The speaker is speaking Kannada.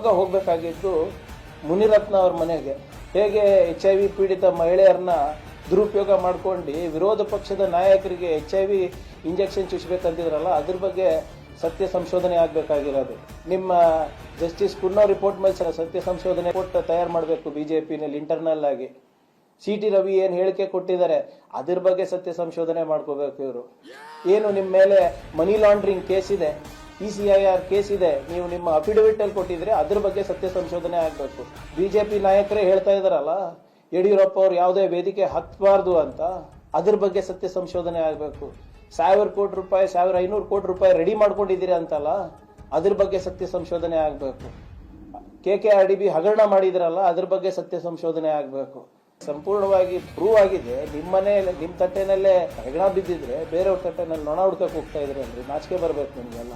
ನಿಯೋಗ ಹೋಗಬೇಕಾಗಿದ್ದು ಮುನಿರತ್ನ ಅವ್ರ ಮನೆಗೆ. ಹೇಗೆ ಎಚ್ ಐ ವಿ ಪೀಡಿತ ಮಹಿಳೆಯರನ್ನ ದುರುಪಯೋಗ ಮಾಡ್ಕೊಂಡು ವಿರೋಧ ಪಕ್ಷದ ನಾಯಕರಿಗೆ ಎಚ್ ಐ ವಿ ಇಂಜೆಕ್ಷನ್ ಚುಚ್ಚಬೇಕಂತಿದ್ರಲ್ಲ ಅದ್ರ ಬಗ್ಗೆ ಸತ್ಯ ಸಂಶೋಧನೆ ಆಗಬೇಕಾಗಿರೋದು. ನಿಮ್ಮ ಜಸ್ಟಿಸ್ ಕುನ್ನೋ ರಿಪೋರ್ಟ್ ಮೇಲೆ ಸತ್ಯ ಸಂಶೋಧನೆ ರಿಪೋರ್ಟ್ ತಯಾರು ಮಾಡಬೇಕು ಬಿ ಜೆ ಪಿನಲ್ಲಿ ಇಂಟರ್ನಲ್ ಆಗಿ. ಸಿ ಟಿ ರವಿ ಏನು ಹೇಳಿಕೆ ಕೊಟ್ಟಿದ್ದಾರೆ, ಅದ್ರ ಬಗ್ಗೆ ಸತ್ಯ ಸಂಶೋಧನೆ ಮಾಡ್ಕೋಬೇಕು ಇವರು. ಏನು ನಿಮ್ಮ ಮೇಲೆ ಮನಿ ಲಾಂಡ್ರಿಂಗ್ ಕೇಸ್ ಇದೆ? E C I R case ಇದೆ. ನೀವು ನಿಮ್ಮ ಅಫಿಡವಿಟ್ ಅಲ್ಲಿ ಕೊಟ್ಟಿದ್ರೆ ಅದ್ರ ಬಗ್ಗೆ ಸತ್ಯ ಸಂಶೋಧನೆ ಆಗಬೇಕು. ಬಿಜೆಪಿ ನಾಯಕರೇ ಹೇಳ್ತಾ ಇದಾರಲ್ಲ ಯಡಿಯೂರಪ್ಪ ಅವ್ರು ಯಾವುದೇ ವೇದಿಕೆ ಹತ್ತಬಾರ್ದು ಅಂತ, ಅದ್ರ ಬಗ್ಗೆ ಸತ್ಯ ಸಂಶೋಧನೆ ಆಗಬೇಕು. ಸಾವಿರ ಕೋಟಿ ರೂಪಾಯಿ, ಸಾವಿರ ಐನೂರು ಕೋಟಿ ರೂಪಾಯಿ ರೆಡಿ ಮಾಡ್ಕೊಂಡಿದ್ದೀರಾ ಅಂತಲ್ಲ, ಅದ್ರ ಬಗ್ಗೆ ಸತ್ಯ ಸಂಶೋಧನೆ ಆಗಬೇಕು. K K R D B ಹಗರಣ ಮಾಡಿದಿರಲ್ಲ, ಅದ್ರ ಬಗ್ಗೆ ಸತ್ಯ ಸಂಶೋಧನೆ ಆಗಬೇಕು. ಸಂಪೂರ್ಣವಾಗಿ ಪ್ರೂವ್ ಆಗಿದೆ. ನಿಮ್ಮನೆ ನಿಮ್ಮ ತಟ್ಟೆನಲ್ಲೇ ಹಗರಣ ಬಿದ್ದಿದ್ರೆ ಬೇರೆಯವ್ರ ತಟ್ಟೆನಲ್ಲಿ ನೊಣ ಹುಡ್ಕಕ್ಕೆ ಹೋಗ್ತಾ ಇದ್ರಿ ಅಂದ್ರೆ ನಾಚಿಕೆ ಬರಬೇಕು ನಿಮ್ಗೆಲ್ಲ.